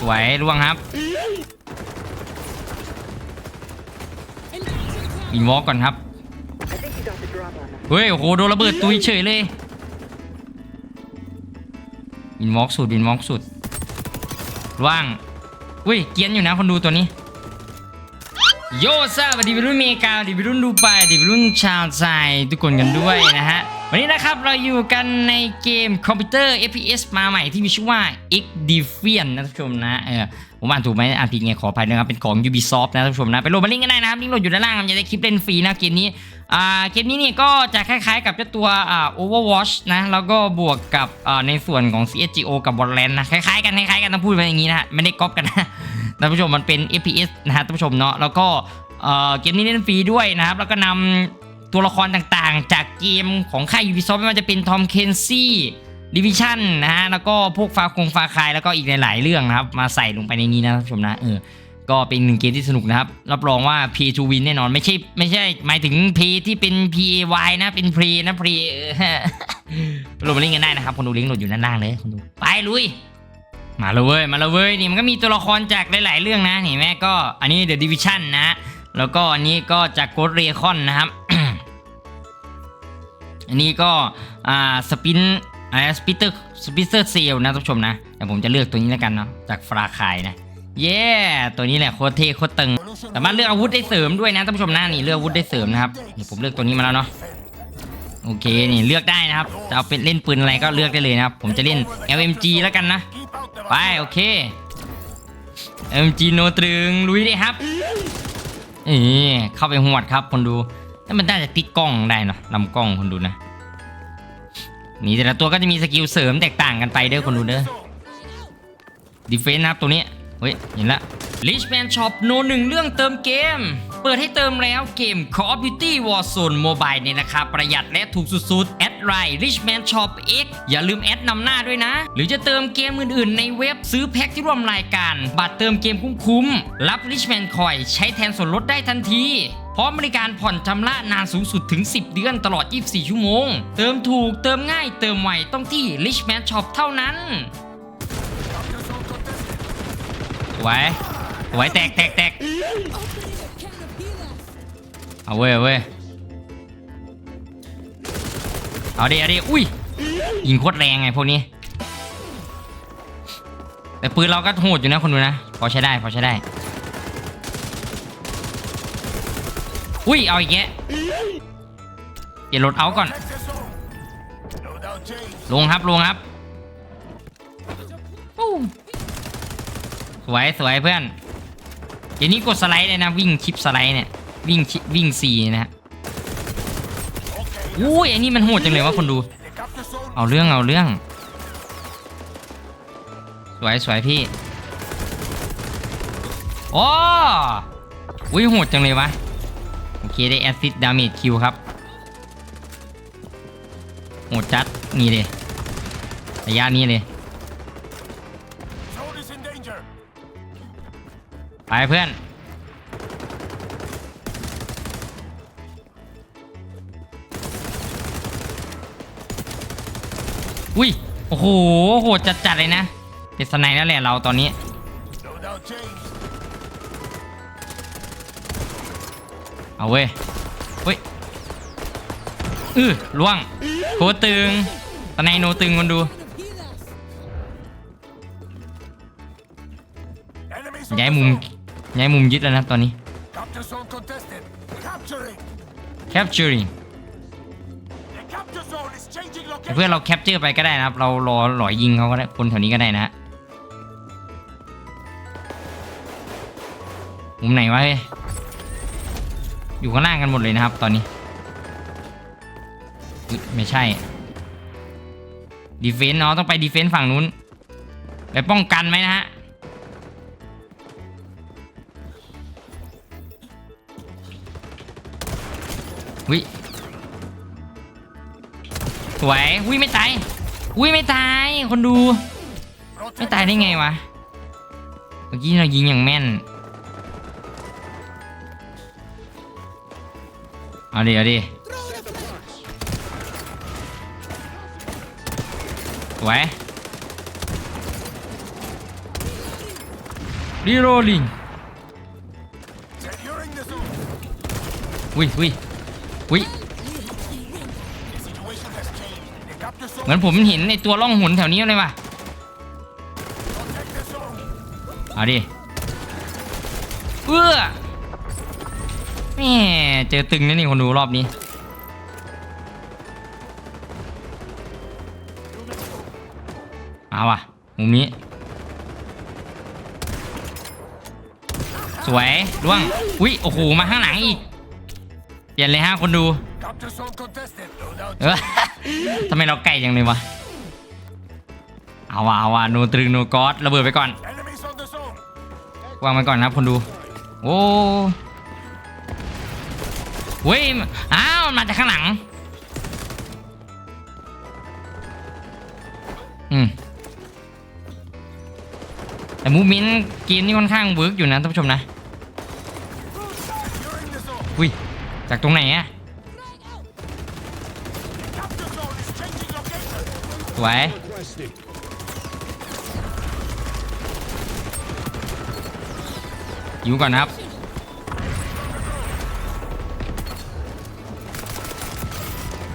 สวยล่วงครับอินวอลกก่อนครับเฮ้ยโอ้โหโดนระเบิดตุยเฉยเลยอินวอล์กสุดอินวอล์กสุดว่างอุ้ยเกียนอยู่นะคนดูตัวนี้โยซ่าสวัสดีวัยรุ่นเมกาสวัสดีวัยรุ่นดูไบสวัสดีวัยรุ่นชาวไทยทุกคนกันด้วยนะฮะ วันนี้นะครับเราอยู่กันในเกมคอมพิวเตอร์ FPS มาใหม่ที่มีชื่อว่า X Defiant นะท่านผู้ชมนะเออผมอ่านถูกไหมอ่านผิดไงขออภัยนะครับ เป็นของ Ubisoft นะท่านผู้ชมนะไปโหลดมาเล่นกันได้นะครับลิงก์โหลดอยู่ด้านล่างมันจะได้คลิปเล่นฟรีนะเกมนี้อ่าเกมนี้เนี่ยก็จะคล้ายๆกับเจ้าตัวอ่า Overwatch นะแล้วก็บวกกับอ่าในส่วนของ CSGO กับ Valorant นะคล้ายๆกันคล้ายๆกันต้องพูดไปอย่างนี้นะฮะไม่ได้ก๊อปกันนะท่านผู้ชมมันเป็น FPS นะฮะท่านผู้ชมเนาะแล้วก็เอ่อเกมนี้เล่นฟรีด้วยนะครับแล้วก็นำ ตัวละครต่างๆ จากเกมของค่าย Ubisoft ไม่ว่าจะเป็นทอมเคนซี่ดิวิชั่นนะฮะ แล้วก็พวกฟาคงฟาคายแล้วก็อีกหลาย ๆ เรื่องนะครับ มาใส่ลงไปในนี้นะท่านผู้ชมนะเออก็เป็นหนึ่งเกมที่สนุกนะครับ รับรองว่า Pay to Win แน่นอนไม่ใช่ไม่ใช่หมายถึง Pay ที่เป็น PAY นะเป็น Play นะ Play โหลดมาเล่นกันได้นะครับ คนดูลิงก์โหลดอยู่ด้านล่างเลยคนดูไปลุย มาเลยเว้ยมาเลยเว้ยนี่มันก็มีตัวละครจากหลาย ๆ เรื่องนะนี่แม่ก็อันนี้ The Division นะ แล้วก็อันนี้ก็จาก Ghost Recon นะครับ อันนี้ก็อ่าสปินอะไรสปิเตอร์สปิเตอร์เซลนะท่านผู้ชมนะ แต่ผมจะเลือกตัวนี้แล้วกันเนาะจากฟราคายนะเย้ตัวนี้แหละโคตรเท่โคตรตึงสามารถเลือกอาวุธได้เสริมด้วยนะท่านผู้ชมนะนี่เลือกอาวุธได้เสริมนะครับนี่ผมเลือกตัวนี้มาแล้วเนาะโอเคนี่เลือกได้นะครับจะเอาเป็นเล่นปืนอะไรก็เลือกได้เลยนะครับผมจะเล่น LMG แล้วกันนะไปโอเค MG โนตรึงลุยเลยครับนี่เข้าไปหวดครับคนดู แล้วมันน่าจะติดกล้องได้เนาะลำกล้องคนดูนะนี่แต่ละตัวก็จะมีสกิลเสริมแตกต่างกันไปเด้อคนดูเด้อดีเฟนส์นะครับตัวนี้เฮ้ยเห็นละ Richman Shop โนหนึ่งเรื่องเติมเกม เปิดให้เติมแล้วเกม Call of Duty Warzone Mobile ในราคาประหยัดและถูกสุดๆ แอดไลน์ Richman Shop X อย่าลืมแอดนำหน้าด้วยนะ หรือจะเติมเกมอื่นๆ ในเว็บซื้อแพ็คที่ร่วมรายการ บัตรเติมเกมคุ้มๆ รับ Richman Coin ใช้แทนส่วนลดได้ทันที พร้อมบริการผ่อนชำระนานสูงสุดถึง 10 เดือนตลอด 24 ชั่วโมง เติมถูกเติมง่ายเติมไวต้องที่ Richman Shop เท่านั้นสวยสวยแตกแตกแตกเอาเว้ยเอาเว้ยเอาดิเอาดิอุ้ยยิงโคตรแรงไงพวกนี้ แต่ปืนเราก็โหดอยู่นะคนดูนะ พอใช้ได้พอใช้ได้ อุ้ยเอาอีกแยะเดี๋ยวรถเอาก่อน ลงครับลงครับสวยสวยเพื่อน เดี๋ยวนี้กดสไลด์เลยนะ วิ่งชิปสไลด์เนี่ยวิ่งวิ่งซีนะฮะอุ้ยอันนี้มันโหดจังเลยว่าคนดู เอาเรื่องเอาเรื่อง สวยสวยพี่โอ้อุ้ยโหดจังเลยวะ โอเคได้แอสซิดดาเมจคิวครับโหดจัดนี่เลยระยะนี้เลย Zone is in danger. ไปเพื่อนอุ้ย โอ้โห โหดจัดๆเลยนะ เป็นสไนด์แล้วแหละเราตอนนี้ เอาเว้ยเฮ้ยอือล่วงโคตึงสไนด์โนตึงคนดูย้ายมุมย้ายมุมยึดแล้วนะตอนนี้ capturing เพื่อเราแคปเจอร์ไปก็ได้นะครับ เรารอหลอยยิงเขาก็ได้คนแถวนี้ก็ได้นะมุมไหนวะเฮ้ อยู่ข้างล่างกันหมดเลยนะครับ ตอนนี้ไม่ใช่ดีเฟนต์เนาะต้องไปดีเฟนต์ฝั่งนู้น ไปป้องกันไหมนะฮะวิสวยวิไม่ตายวิไม่ตายคนดู ไม่ตายได้ไงวะ เมื่อกี้เรายิงอย่างแม่น เอาดิเอาดิไว้รีโรลิงวิวิวิเหมือนผมเห็นในตัวล่องหุนแถวนี้เลยว่ะเอาดิเอื้อ แม่เจอตึงนะนี่คนดูรอบนี้ เอาว่ะ มุมนี้ สวยล่วง อุ้ยโอ้โห มาข้างหลังอีก เปลี่ยนเลยฮะคนดู เออทำไมเราไกลจังเลยวะ เอาว่ะเอาว่ะโนตรึงโนกอสระเบิดไปก่อน วางมันก่อนนะครับคนดู โอ้ เว้ย อ้าว มาจากข้างหลัง อืม แต่มูมินเกมนี่ค่อนข้างเวิร์กอยู่นะท่านผู้ชมนะ อุ้ย จากตรงไหนอะสวยอยู่ก่อนนะครับ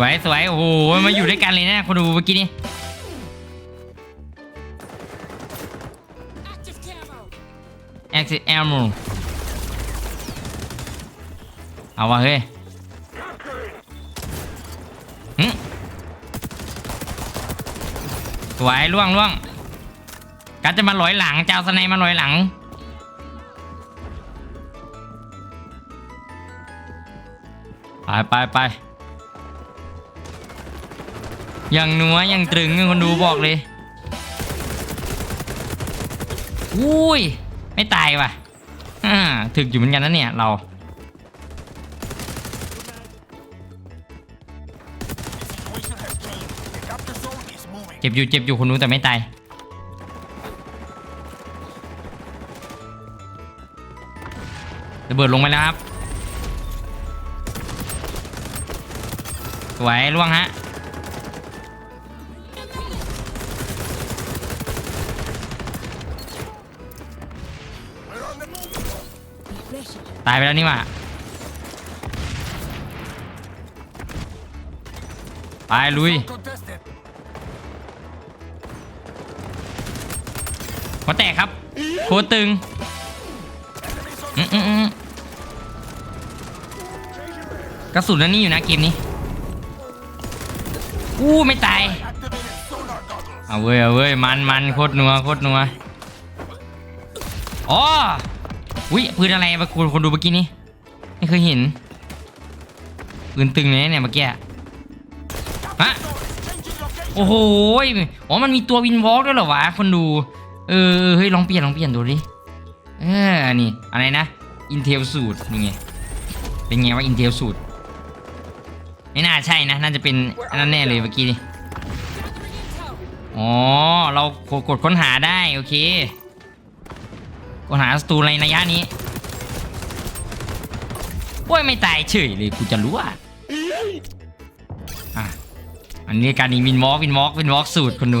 วยสวยโอ้โหมาอยู่ด้วยกันเลยนะคนดูเมื่อกี้นี้ Active Ammo เอาวะเฮ้ยสวยล่วงล่วงกัดจะมาลอยหลังเจ้าสไนมาลอยหลังไปไปไป อยังนัวอยังตรึงคนดูบอกเลยอุ้ย ไม่ตายว่ะอ่าถึกอยู่เหมือนกันนะเนี่ยเราเจ็บอยู่เจ็บอยู่คนนู้นแต่ไม่ตายระเบิดลงไปแล้วครับสวยล่วงฮะ ตายไปแล้วนี่หว่าไปลุย Contested. หัวแตกครับ โคตรตึงกระสุนนั่นนี่อยู่นะเกมนี้ อู้ไม่ตาย เอาเว้ยเอาเว้ยมันมันโคตรนัวโคตรนัวอ๋อ อุ้ยปืนอะไรมาคุณคนดูเมื่อกี้นี้ไม่เคยเห็นปืนตึงเลยเนี่ยเมื่อกี้ฮะโอ้โหอ๋อมันมีตัววินวอล์กด้วยเหรอวะคนดูเออเออเฮ้ยลองเปลี่ยนลองเปลี่ยนดูดิเออนี่อะไรนะอินเทลสูตรนี่ไงเป็นไงว่าอินเทลสูตรไม่น่าใช่นะน่าจะเป็นอันนั้นแน่เลยเมื่อกี้นี่อ๋อเรากดค้นหาได้โอเค ก็หาศัตรูในระยะนี้โอ้ยไม่ตายเฉยเลยกูจะรู้อะอะอันนี้การนี้วินมอกวินมอกวินมอกสูตรคนดู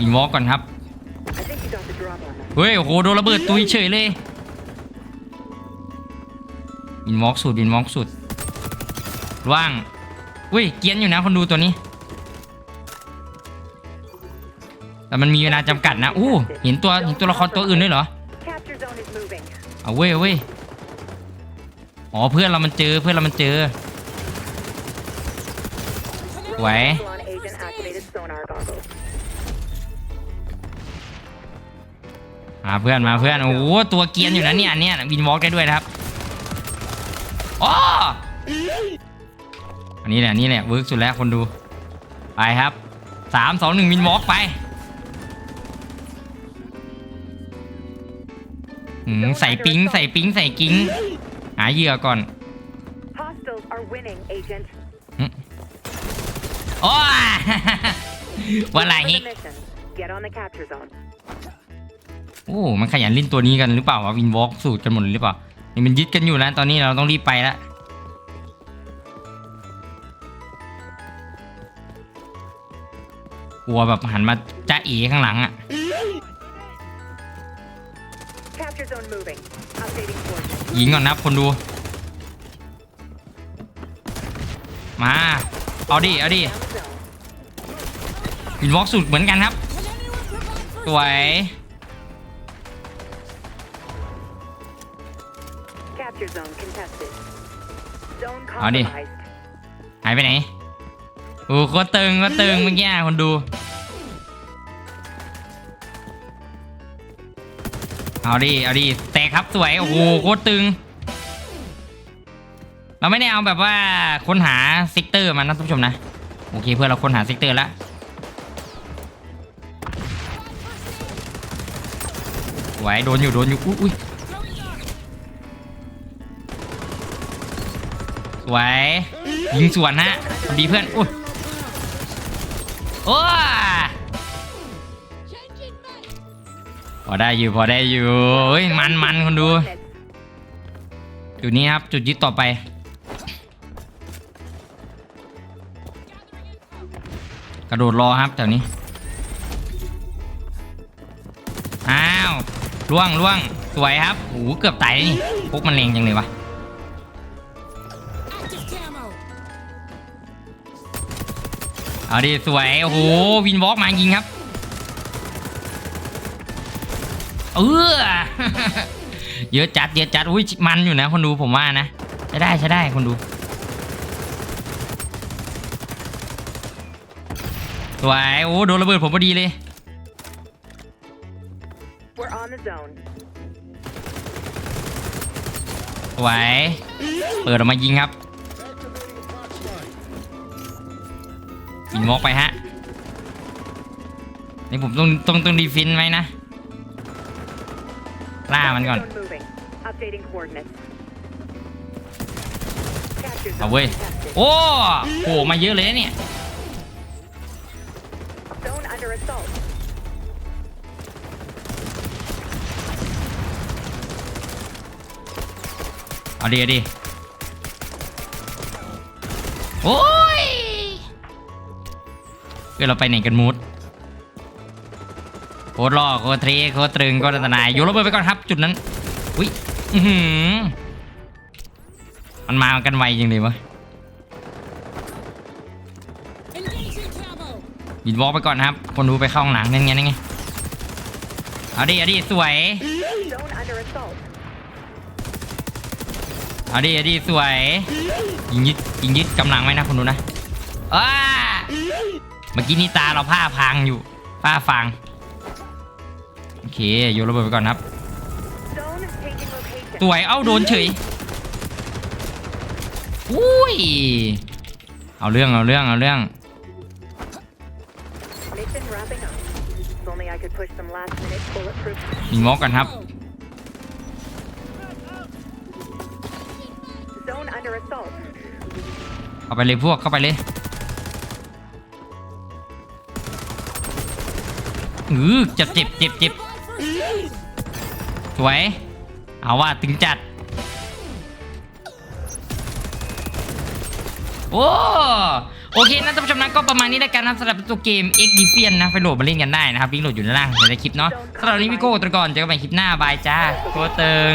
อินวอลก่อนครับ เฮ้ย โอ้โห โดนระเบิดตุยเฉยเลยบินวอล์กสุดบินวอล์กสุด ว่างอุ้ย เกียนอยู่นะคนดูตัวนี้ แต่มันมีเวลาจำกัดนะ อู้ เห็นตัว เห็นตัวละครตัวอื่นด้วยเหรอ เอาเว้ยเว้ยอ๋อ เพื่อนเรามันเจอ เพื่อนเรามันเจอสว มาเพื่อนมาเพื่อนโอ้โหตัวเกรียนอยู่นะเนี่ยอันเนี่ยวินวอล์กได้ด้วยนะครับอ๋ออันนี้แหละอันนี่แหละเวิร์กสุดแล้วคนดูไปครับสามสองหนึ่งวินวอล์กไปอืมใส่ปิ๊งใส่ปิ๊งใส่กิ้งหาเหยื่อก่อน Hostiles are winning, agent. โอ้วันไร For ฮิก โอ้มันขยันเล่นตัวนี้กันหรือเปล่าวะวินวอล์กสูตรกันหมดหรือเปล่านี่มันยึดกันอยู่นะตอนนี้เราต้องรีบไปแล้วกลัวแบบหันมาจ้าเอข้างหลังอะ Capture zone moving. Updating course. ยิงก่อนนะครับคนดู มา เอาดิ เอาดิ Down the zone. วินวอล์กสูตรเหมือนกันครับ สวย Capture zone contested. Zone Ở đi. compromised. หายไปไหนโอ้โคตรตึงโคตรตึงเมื่อกี้อะคนดู เอาดิ เอาดิ แตกครับสวย โอ้โหโคตรตึง เราไม่ได้เอาแบบว่าค้นหาซิกเตอร์มานะท่านผู้ชมนะ โอเคเพื่อนเราค้นหาซิกเตอร์แล้วสวยโดนอยู่โดนอยู่ อุ้ยอุ้ย สวยยิงสวนฮะสวัสดีเพื่อนอุ้ยโอ้พอได้อยู่พอได้อยู่เฮ้ยมันมันคนดูจุดนี้ครับจุดยึดต่อไปกระโดดรอครับแถวนี้ อ้าวล่วงล่วงสวยครับโอ้เกือบตายนี่พวกมันแรงจังเลยวะ เอาดิสวยโอ้โหวินวอล์กมายิงครับเออเยอะจัดเยอะจัดอุ้ยมันอยู่นะคนดูผมว่านะใช้ได้ใช้ได้คนดู สวยโอ้โดนระเบิดผมพอดีเลย We're on the zone. สวยเปิดออกมายิงครับ วินวอล์กไปฮะ นี่ผมต้องต้องต้องดีฟินไว้นะ ล่ามันก่อน Zone moving. Updating coordinates. Capture เอา zone เว้ย contested. โอ้โหมาเยอะเลยนะเนี่ย Zone under assault. เอาดีเอาดีโอ้ย เออเราไปไหนกันมูดโคตรล่อโคตรเทโคตรตรึงโคตรอันตรายโยนระเบิดไปก่อนครับ จุดนั้นอุ้ยอื้อหือมันมากันไวจริงเลยวะบินวอลไปก่อนครับ คนดูไปเข้าห้องหลังนั่นไงนั่นไงเอาดิเอาดิสวยเอาดิเอาดิสวยยิงยึดยิงยึดกำลังไว้นะคุณดูนะอ้า เมื่อกี้นี่ตาเราผ้าพังอยู่ ผ้าฟัง โอเคโยนระเบิดไปก่อนครับสวยเอ้าโดนเฉยอุ้ย เอาเรื่องเอาเรื่องเอาเรื่อง มีมอกกันครับ เข้าไปเลยพวกเข้าไปเลย อือจะเจ็บเจ็บเจ็บสวย เอาว่าถึงจัด โอ้ โอเคนะท่านผู้ชมนะก็ประมาณนี้แล้วกันนะสำหรับตัวเกม X d e f i a n นะ ไปโหลดมาเล่นกันได้นะครับลิงก์โหลดอยู่ด้านล่างในคลิปเนาะสำหรับวันนี้พี่โก้ตัวก่อนเจอกันใหม่คลิปหน้าบายจ้าโคตรเติง